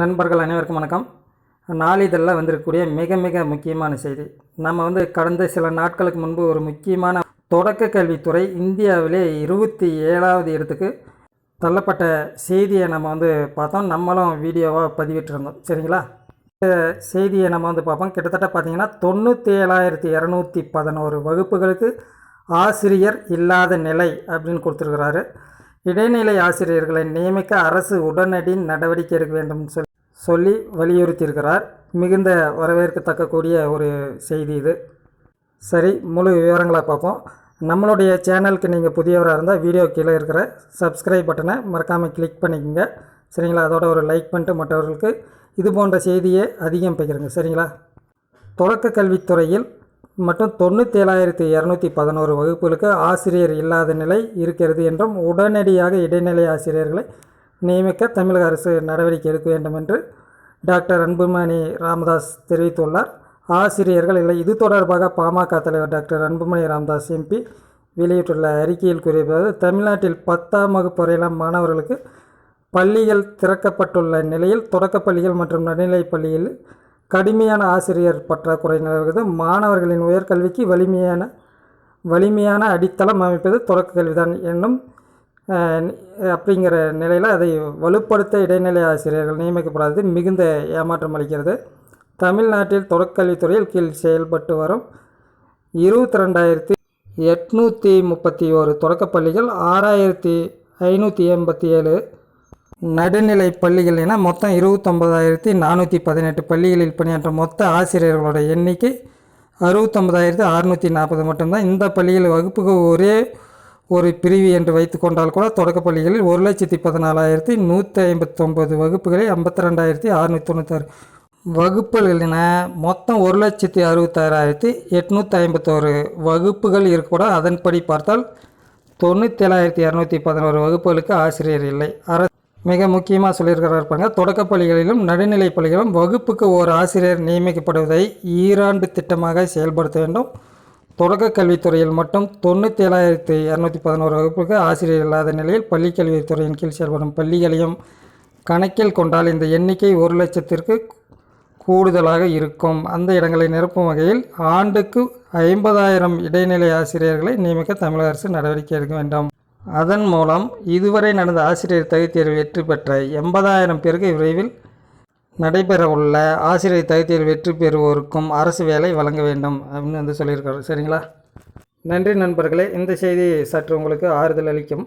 நண்பர்கள் அனைவருக்கும் வணக்கம். நாளிதழில் வந்திருக்கக்கூடிய மிக மிக முக்கியமான செய்தி. நம்ம வந்து கடந்த சில நாட்களுக்கு முன்பு ஒரு முக்கியமான தொடக்க கல்வித்துறை இந்தியாவிலே இருபத்தி ஏழாவது இடத்துக்கு தள்ளப்பட்ட செய்தியை நம்ம வந்து பார்த்தோம். நம்மளும் வீடியோவாக பதிவிட்டிருந்தோம். சரிங்களா? இந்த செய்தியை நம்ம வந்து பார்ப்போம். கிட்டத்தட்ட பார்த்தீங்கன்னா தொண்ணூற்றி ஏழாயிரத்தி இரநூத்தி பதினோரு வகுப்புகளுக்கு ஆசிரியர் இல்லாத நிலை அப்படின்னு கொடுத்துருக்கிறாரு. இடைநிலை ஆசிரியர்களை நியமிக்க அரசு உடனடி நடவடிக்கை எடுக்க வேண்டும் சொல்லி சொல்லி வலியுறுத்தியிருக்கிறார். மிகுந்த வரவேற்கத்தக்கக்கூடிய ஒரு செய்தி இது. சரி முழு விவரங்களை பார்ப்போம். நம்மளுடைய சேனலுக்கு நீங்கள் புதியவராக இருந்தால் வீடியோ கீழே இருக்கிற சப்ஸ்கிரைப் பட்டனை மறக்காமல் கிளிக் பண்ணிக்கோங்க. சரிங்களா? அதோட ஒரு லைக் பண்ணிட்டு மற்றவர்களுக்கு இது போன்ற செய்தியை அதிகம் பகிருங்க. சரிங்களா? தொடக்க கல்வித்துறையில் மற்றும் தொண்ணூற்றேழாயிரத்தி இரநூத்தி பதினோரு வகுப்புகளுக்கு ஆசிரியர் இல்லாத நிலை இருக்கிறது என்றும் உடனடியாக இடைநிலை ஆசிரியர்களை நியமிக்க தமிழக அரசு நடவடிக்கை எடுக்க வேண்டும் என்று டாக்டர் அன்புமணி ராமதாஸ் தெரிவித்துள்ளார். ஆசிரியர்கள் இல்லை. இது தொடர்பாக பாமக தலைவர் டாக்டர் அன்புமணி ராமதாஸ் எம்பி வெளியிட்டுள்ள அறிக்கையில் கூறியதாவது தமிழ்நாட்டில் பத்தாம் வகுப்பு வரையிலும் மாணவர்களுக்கு பள்ளிகள் திறக்கப்பட்டுள்ள நிலையில் தொடக்கப் பள்ளிகள் மற்றும் நடுநிலைப் பள்ளியில் கடுமையான ஆசிரியர் பற்றாக்குறை நிலவுகிறது. மாணவர்களின் உயர்கல்விக்கு வலிமையான வலிமையான அடித்தளம் அமைப்பது தொடக்க கல்விதான். என்னும் அப்படிங்கிற நிலையில் அதை வலுப்படுத்த இடைநிலை ஆசிரியர்கள் நியமிக்கப்படாதது மிகுந்த ஏமாற்றம் அளிக்கிறது. தமிழ்நாட்டில் தொடக்கல்வித்துறையில் கீழ் செயல்பட்டு வரும் இருபத்தி ரெண்டாயிரத்தி எட்நூற்றி முப்பத்தி ஒரு தொடக்கப்பள்ளிகள் ஆறாயிரத்தி ஐநூற்றி எண்பத்தி ஏழு நடுநிலை பள்ளிகள் என மொத்தம் இருபத்தொம்பதாயிரத்தி நானூற்றி பதினெட்டு பள்ளிகளில் பணியாற்றும் மொத்த ஆசிரியர்களோட எண்ணிக்கை அறுபத்தொம்பதாயிரத்தி அறுநூற்றி நாற்பது மட்டும்தான். இந்த பள்ளிகள் வகுப்புக்கு ஒரே ஒரு பிரிவு என்று வைத்துக்கொண்டால் கூட தொடக்கப்பள்ளிகளில் ஒரு லட்சத்தி பதினாலாயிரத்தி நூற்றி ஐம்பத்தொம்பது வகுப்புகளில் ஐம்பத்தி ரெண்டாயிரத்தி அறுநூற்றி தொண்ணூத்தாறு வகுப்புகள் மொத்தம் ஒரு லட்சத்தி அறுபத்தாறாயிரத்தி எட்நூற்றி ஐம்பத்தோரு வகுப்புகள் இருக்கக்கூட அதன்படி பார்த்தால் தொண்ணூற்றேழாயிரத்தி இரநூத்தி பதினோரு வகுப்புகளுக்கு ஆசிரியர் இல்லை. அரசு மிக முக்கியமாக சொல்லியிருக்கிறார் இருப்பாங்க தொடக்கப் பள்ளிகளிலும் நடுநிலைப் பள்ளிகளிலும் வகுப்புக்கு ஒரு ஆசிரியர் நியமிக்கப்படுவதை ஈராண்டு திட்டமாக செயல்படுத்த வேண்டும். தொடக்க கல்வித்துறையில் மட்டும் தொண்ணூற்றேழாயிரத்தி இரநூத்தி பதினோரு வகுப்புக்கு ஆசிரியர் இல்லாத நிலையில் பள்ளிக்கல்வித்துறையின் கீழ் செயல்படும் பள்ளிகளையும் கணக்கில் கொண்டால் இந்த எண்ணிக்கை ஒரு லட்சத்திற்கு கூடுதலாக இருக்கும். அந்த இடங்களை நிரப்பும் வகையில் ஆண்டுக்கு ஐம்பதாயிரம் இடைநிலை ஆசிரியர்களை நியமிக்க தமிழக அரசு நடவடிக்கை எடுக்க வேண்டும். அதன் மூலம் இதுவரை நடந்த ஆசிரியர் தகுதி தேர்வு வெற்றி பெற்ற எண்பதாயிரம் பேருக்கு விரைவில் நடைபெறவுள்ள ஆசிரியர் தகுதியில் வெற்றி பெறுவோருக்கும் அரசு வேலை வழங்க வேண்டும் அப்படின்னு வந்து சொல்லியிருக்காரு. சரிங்களா? நன்றி நண்பர்களே. இந்த செய்தி சற்று உங்களுக்கு ஆறுதல் அளிக்கும்.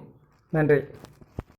நன்றி.